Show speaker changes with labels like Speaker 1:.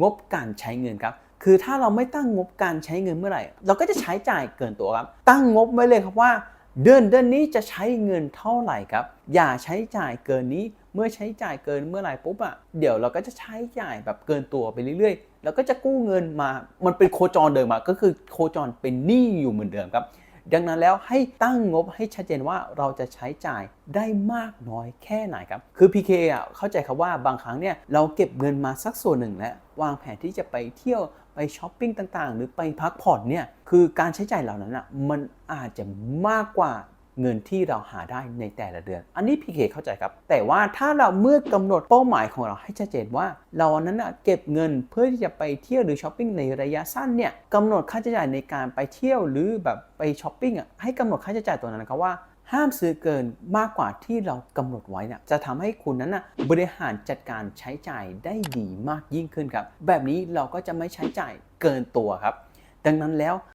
Speaker 1: งบการใช้เงินครับ คือถ้าเราไม่ตั้งงบการใช้เงินเมื่อไหร่ เราก็จะใช้จ่ายเกินตัวครับ ตั้งงบไว้เลยครับว่า เดือนเดือนนี้จะใช้เงินเท่าไหร่ครับ อย่าใช้จ่ายเกินนี้ เมื่อใช้จ่ายเกินเมื่อไหร่ปุ๊บอะ เดี๋ยวเราก็จะใช้จ่ายแบบเกินตัวไปเรื่อยๆ แล้วก็จะกู้เงินมา มันเป็นโคจรเดิมอะก็คือโคจรเป็นหนี้อยู่เหมือนเดิมครับ ดังนั้นแล้วให้ตั้งงบให้ชัดเจนว่าเราจะใช้จ่ายได้มากน้อยแค่ไหนครับ คือ PK อะเข้าใจครับว่าบางครั้งเนี่ยเราเก็บเงินมาสักส่วนหนึ่งแล้ววางแผนที่จะไปเที่ยวไปช้อปปิ้งต่างๆ หรือไปพักผ่อนเนี่ยคือการใช้จ่ายเหล่านั้นอะมันอาจจะมากกว่า เงินที่เราหาได้ในแต่ละเดือน อันนี้ PK เข้าใจครับ แต่ว่าถ้าเราเมื่อกำหนดเป้าหมายของเราให้ชัดเจนว่า เราอันนั้นนะเก็บเงินเพื่อที่จะไปเที่ยวหรือช้อปปิ้งในระยะสั้นเนี่ยกำหนดค่าใช้จ่ายในการไปเที่ยวหรือแบบไปช้อปปิ้งอะให้กำหนดค่าใช้จ่ายตัวนั้นนะครับว่าห้ามซื้อเกินมากกว่าที่เรากำหนดไว้เนี่ยจะทำให้คุณนั้นนะบริหารจัดการใช้จ่ายได้ดีมากยิ่งขึ้นครับ แบบนี้เราก็จะไม่ใช้จ่ายเกินตัวครับ ดังนั้นแล้ว